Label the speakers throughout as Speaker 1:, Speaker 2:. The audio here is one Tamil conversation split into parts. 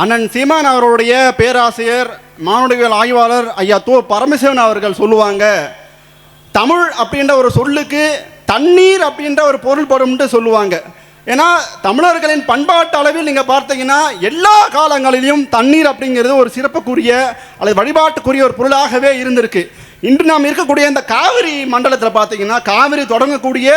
Speaker 1: அண்ணன் சீமான் அவருடைய பேராசிரியர் மானுடவியல் ஆய்வாளர் ஐயா தோ பரமசிவன் அவர்கள் சொல்லுவாங்க தமிழ் அப்படின்ற ஒரு சொல்லுக்கு தண்ணீர் அப்படின்ற ஒரு பொருள்படும்ட்டு சொல்லுவாங்க. ஏன்னா தமிழர்களின் பண்பாட்டு அளவில் நீங்கள் பார்த்தீங்கன்னா எல்லா காலங்களிலும் தண்ணீர் அப்படிங்கிறது ஒரு சிறப்புக்குரிய அல்லது வழிபாட்டுக்குரிய ஒரு பொருளாகவே இருந்திருக்கு. இன்று நாம் இருக்கக்கூடிய இந்த காவிரி மண்டலத்தில் பார்த்தீங்கன்னா காவிரி தொடங்கக்கூடிய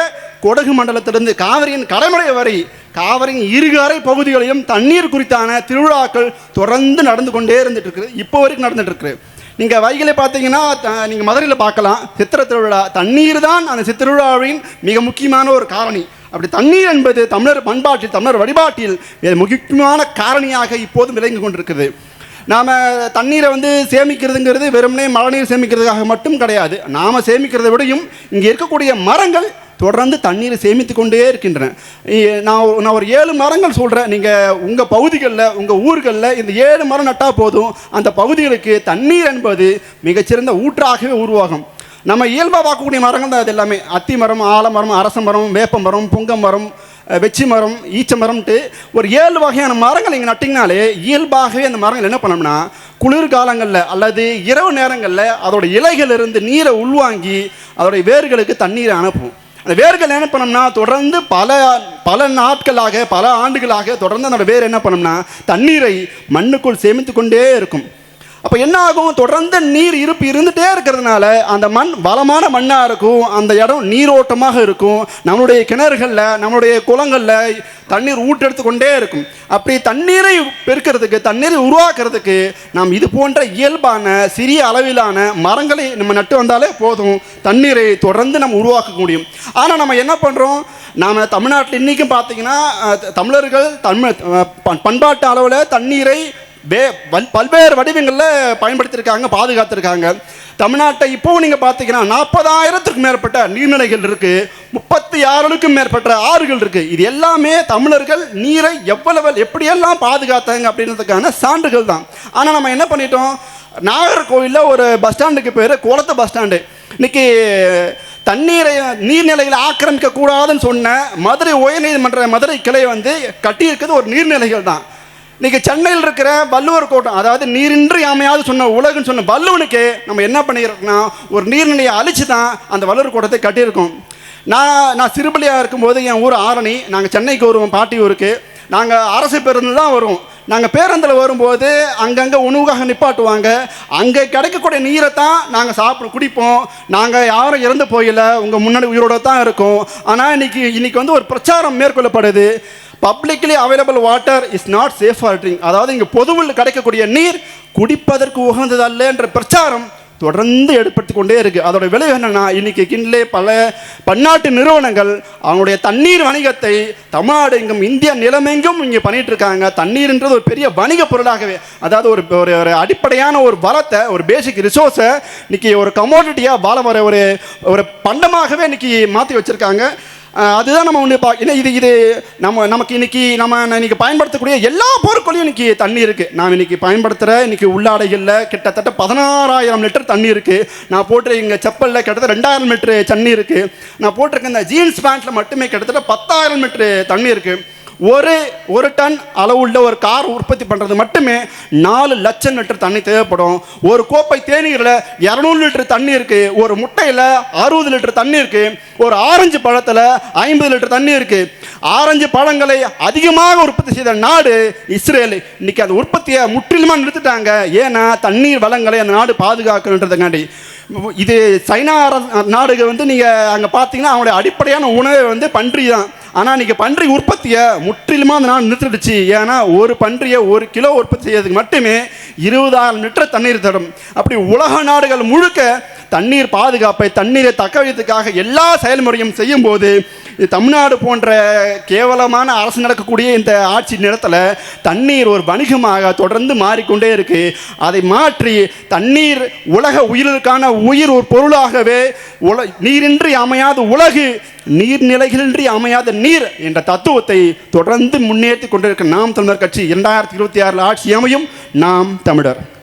Speaker 1: கொடகு மண்டலத்திலிருந்து காவிரியின் கடைமுறை வரை காவிரியின் இருகரை பகுதிகளையும் தண்ணீர் குறித்தான திருவிழாக்கள் தொடர்ந்து நடந்து கொண்டே இருந்துட்டு இருக்குது இப்போ வரைக்கும் நடந்துட்டு இருக்கு நீங்கள் வைகளை பார்த்தீங்கன்னா நீங்கள் மதுரையில் பார்க்கலாம். சித்திரை திருவிழா தண்ணீர் தான் அந்த சித்திருவிழாவின் மிக முக்கியமான ஒரு காரணி. அப்படி தண்ணீர் என்பது தமிழர் பண்பாட்டில் தமிழர் வழிபாட்டில் முக்கியமான காரணியாக இப்போதும் விளங்கி கொண்டிருக்கிறது நாம் தண்ணீரை வந்து சேமிக்கிறதுங்கிறது வெறுமனே மழைநீர் சேமிக்கிறதுக்காக மட்டும் கிடையாது. நாம் சேமிக்கிறதை விடையும் இங்கே இருக்கக்கூடிய மரங்கள் தொடர்ந்து தண்ணீரை சேமித்து கொண்டே இருக்கின்றன. நான் ஒரு- நான் ஒரு ஏழு மரங்கள் சொல்கிறேன் நீங்கள் உங்கள் பகுதிகளில் உங்கள் ஊர்களில் இந்த ஏழு மரம் நட்டால் போதும். அந்த பகுதிகளுக்கு தண்ணீர் என்பது மிகச்சிறந்த ஊற்றாகவே உருவாகும். நம்ம இயல்பாக பார்க்கக்கூடிய மரங்கள் தான் அது எல்லாமே அத்தி மரம் ஆலமரம் அரச மரம் வேப்ப மரம் புங்க மரம் வெச்சி மரம் ஈச்ச மரம்ட்டு ஒரு ஏழு வகையான மரங்கள் இங்கே நட்டிங்கனாலே இயல்பாகவே அந்த மரங்கள் என்ன பண்ணோம்னா குளிர்காலங்களில் அல்லது இரவு நேரங்களில் அதோட இலைகளிலிருந்து நீரை உள்வாங்கி அதோடைய வேர்களுக்கு தண்ணீரை அனுப்பும். அந்த வேர்கள் என்ன பண்ணோம்னா தொடர்ந்து பல பல நாட்களாக பல ஆண்டுகளாக தொடர்ந்து அந்த வேர் என்ன பண்ணோம்னா தண்ணீரை மண்ணுக்குள் சேமித்து கொண்டே இருக்கும். அப்போ என்ன ஆகும்? தொடர்ந்து நீர் இருப்பு இருந்துகிட்டே இருக்கிறதுனால அந்த மண் வளமான மண்ணாக இருக்கும். அந்த இடம் நீரோட்டமாக இருக்கும். நம்மளுடைய கிணறுகளில் நம்மளுடைய குளங்களில் தண்ணீர் ஊட்டெடுத்து கொண்டே இருக்கும். அப்படி தண்ணீரை பெருக்கிறதுக்கு தண்ணீரை உருவாக்குறதுக்கு நாம் இது போன்ற இயல்பான சிறிய அளவிலான மரங்களை நம்ம நட்டு வந்தாலே போதும். தண்ணீரை தொடர்ந்து நம்ம உருவாக்க முடியும். ஆனால் நம்ம என்ன பண்ணுறோம் நாம் தமிழ்நாட்டில் இன்றைக்கும் பார்த்தீங்கன்னா தமிழர்கள் தமிழ் பண்- பண்பாட்டு அளவில் தண்ணீரை வே பல்வேறு வடிவங்களில் பயன்படுத்தியிருக்காங்க பாதுகாத்திருக்காங்க. தமிழ்நாட்டை இப்போ நீங்கள் பார்த்தீங்கன்னா நாற்பதாயிரத்துக்கும் மேற்பட்ட நீர்நிலைகள் இருக்குது முப்பத்தி ஆறுக்கும் மேற்பட்ட ஆறுகள் இருக்குது இது எல்லாமே தமிழர்கள் நீரை எவ்வளவு எப்படியெல்லாம் பாதுகாத்தாங்க அப்படின்றதுக்கான சான்றுகள் தான். ஆனால் நம்ம என்ன பண்ணிட்டோம்? நாகர்கோவிலில் ஒரு பஸ் ஸ்டாண்டுக்கு பேர் குளத்து பஸ் ஸ்டாண்டு. இன்னைக்கு தண்ணீரை நீர்நிலைகளை ஆக்கிரமிக்க கூடாதுன்னு சொன்ன மதுரை உயர்நீதிமன்ற மதுரை கிளை வந்து கட்டியிருக்கிறது ஒரு நீர்நிலைகள் தான். இன்னைக்கு சென்னையில் இருக்கிற வள்ளுவர் கோட்டம் அதாவது நீரின்றி அமையாது சொன்ன உலகன்னு சொன்ன வள்ளுவனுக்கு நம்ம என்ன பண்ணியிருக்கோம்னா ஒரு நீர்நிலையை அழிச்சு தான் அந்த வள்ளுவர் கோட்டத்தை கட்டியிருக்கோம். நான் நான் சிறுபள்ளியாக இருக்கும்போது என் ஊர் ஆரணி நாங்கள் சென்னைக்கு வருவோம் பாட்டி ஊருக்கு. நாங்கள் அரசு பேருந்து தான் வருவோம். நாங்கள் பேருந்தில் வரும்போது அங்கங்கே உணவுக்காக நிப்பாட்டுவாங்க. அங்கே கிடைக்கக்கூடிய நீரை தான் நாங்கள் சாப்பிட குடிப்போம். நாங்கள் யாரும் இறந்து போயில உங்கள் முன்னாடி உயிரோட தான் இருக்கோம். ஆனால் இன்னைக்கு இன்னைக்கு வந்து ஒரு பிரச்சாரம் மேற்கொள்ளப்படுது. Publicly available water is not safe for drink அதாவது இங்கே பொதுவில் கிடைக்கக்கூடிய நீர் குடிப்பதற்கு உகந்ததல்ல என்ற பிரச்சாரம் தொடர்ந்து ஏற்படுத்தி கொண்டே இருக்குது அதோட விளைவு என்னென்னா இன்னைக்கு கிண்ட்லே பல பன்னாட்டு நிறுவனங்கள் அவங்களுடைய தண்ணீர் வணிகத்தை தமிழ்நாடு எங்கும் இந்தியா நிலமெங்கும் இங்கே பண்ணிகிட்டு இருக்காங்க தண்ணீர்ன்றது ஒரு பெரிய வணிக பொருளாகவே. அதாவது ஒரு ஒரு ஒரு அடிப்படையான ஒரு வளத்தை ஒரு பேசிக் ரிசோர்ஸை இன்றைக்கி ஒரு கமோடிட்டியாக வாழ வர ஒரு ஒரு பண்டமாகவே இன்னைக்கு மாற்றி வச்சுருக்காங்க. அதுதான் நம்ம ஒன்று பா இல்லை இது இது நம்ம நமக்கு இன்னைக்கு நம்ம இன்னைக்கு பயன்படுத்தக்கூடிய எல்லா பொருட்களையும் இன்னைக்கு தண்ணி இருக்குது நான் இன்னைக்கு பயன்படுத்துகிற இன்னைக்கு உள்ளாடைகளில் கிட்டத்தட்ட பதினாறாயிரம் லிட்டர் தண்ணி இருக்குது நான் போட்டு இங்கே செப்பலில் கிட்டத்தட்ட ரெண்டாயிரம் லிட்டரு தண்ணி இருக்குது நான் போட்டிருக்க இந்த ஜீன்ஸ் பேண்ட்டில் மட்டுமே கிட்டத்தட்ட பத்தாயிரம் லிட்டரு தண்ணி இருக்குது ஒரு ஒரு டன் அளவுள்ள ஒரு கார் உற்பத்தி பண்ணுறது மட்டுமே நாலு லட்சம் லிட்டர் தண்ணி தேவைப்படும். ஒரு கோப்பை தேநீரில் இரநூறு லிட்டர் தண்ணி இருக்குது ஒரு முட்டையில் அறுபது லிட்டர் தண்ணி இருக்குது ஒரு ஆரஞ்சு பழத்தில் ஐம்பது லிட்டர் தண்ணி இருக்குது ஆரஞ்சு பழங்களை அதிகமாக உற்பத்தி செய்த நாடு இஸ்ரேல். இன்றைக்கி அந்த உற்பத்தியை முற்றிலுமாக நிறுத்திட்டாங்க. ஏன்னா தண்ணீர் வளங்களை அந்த நாடு பாதுகாக்கணுன்றதுக்காண்டி. இது சைனா நாடுகள் வந்து நீங்கள் அங்கே பார்த்தீங்கன்னா அவங்களுடைய அடிப்படையான உணவை வந்து பன்றி தான் ஆனால் இன்றைக்கி பன்றி உற்பத்தியை முற்றிலுமாக அந்த நாள் நிறுத்திடுச்சு. ஏன்னா ஒரு பன்றியை ஒரு கிலோ உற்பத்தி செய்யறதுக்கு மட்டுமே இருபதாயிரம் லிட்டர் தண்ணீர் தரும் அப்படி உலக நாடுகள் முழுக்க தண்ணீர் பாதுகாப்பை தண்ணீரை தக்க வைத்ததுக்காக எல்லா செயல்முறையும் செய்யும்போது இது தமிழ்நாடு போன்ற கேவலமான அரசு நடக்கக்கூடிய இந்த ஆட்சி நிலத்தில் தண்ணீர் ஒரு வணிகமாக தொடர்ந்து மாறிக்கொண்டே இருக்குது அதை மாற்றி தண்ணீர் உலக உயிர்களுக்கான உயிர் ஒரு பொருளாகவே உல நீரின்றி அமையாத உலகு நீர்நிலைகளின்றி அமையாத நீர் என்ற தத்துவத்தை தொடர்ந்து முன்னேற்றி கொண்டிருக்க நாம் தமிழர் கட்சி இரண்டாயிரத்தி இருபத்தி ஆறில் ஆட்சி அமையும். நாம் தமிழர்.